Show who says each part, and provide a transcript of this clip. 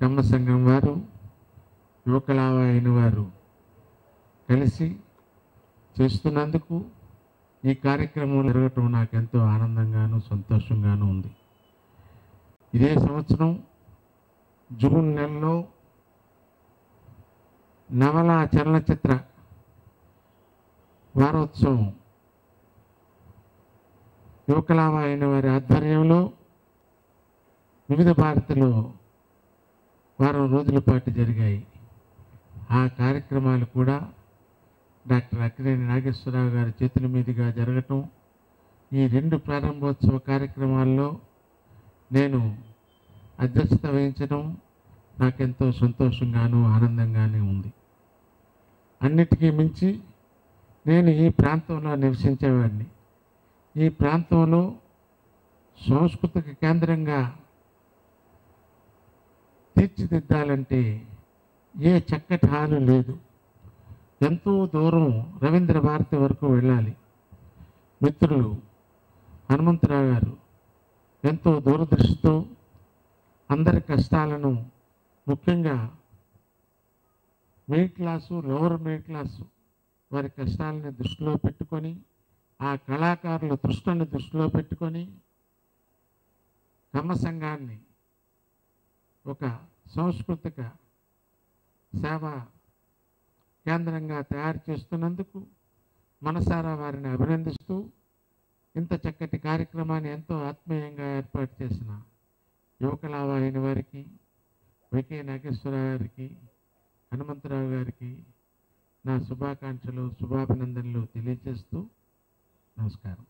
Speaker 1: కమ్మ సంఘం వారు యువకలావ అయిన వారు కలిసి చేస్తున్నందుకు ఈ కార్యక్రమం జరగటం నాకు ఎంతో ఆనందంగాను సంతోషంగాను ఉంది. ఇదే సంవత్సరం జూన్ నెలలో నవల చలనచిత్ర వారోత్సవం యువకలావ అయిన వారి ఆధ్వర్యంలో వివిధ భారతిలో వారం రోజుల పాటు జరిగాయి. ఆ కార్యక్రమాలు కూడా డాక్టర్ అక్కినేని నాగేశ్వరరావు గారి చేతుల మీదుగా జరగటం ఈ రెండు ప్రారంభోత్సవ కార్యక్రమాల్లో నేను అధ్యక్షత వహించడం నాకెంతో సంతోషంగాను ఆనందంగానే ఉంది. అన్నిటికీ మించి నేను ఈ ప్రాంతంలో నివసించేవాడిని. ఈ ప్రాంతంలో సాంస్కృతిక కేంద్రంగా తీర్చిదిద్దాలంటే ఏ చక్కటి హాలు లేదు. ఎంతో దూరం రవీంద్ర భారతి వరకు వెళ్ళాలి. మిత్రులు హనుమంతరావు గారు ఎంతో దూరదృష్టితో అందరి కష్టాలను ముఖ్యంగా middle class lower middle class వారి కష్టాలని దృష్టిలో పెట్టుకొని ఆ కళాకారుల దృష్టిని దృష్టిలో పెట్టుకొని కమ్మ సంఘాన్ని ఒక సాంస్కృతిక సేవా కేంద్రంగా తయారు చేస్తున్నందుకు మనసారా వారిని అభినందిస్తూ ఇంత చక్కటి కార్యక్రమాన్ని ఎంతో ఆత్మీయంగా ఏర్పాటు చేసిన యువకలావ వారికి వికే నాగేశ్వరరావు గారికి హనుమంతరావు గారికి నా శుభాకాంక్షలు శుభాభినందనలు తెలియజేస్తూ నమస్కారం.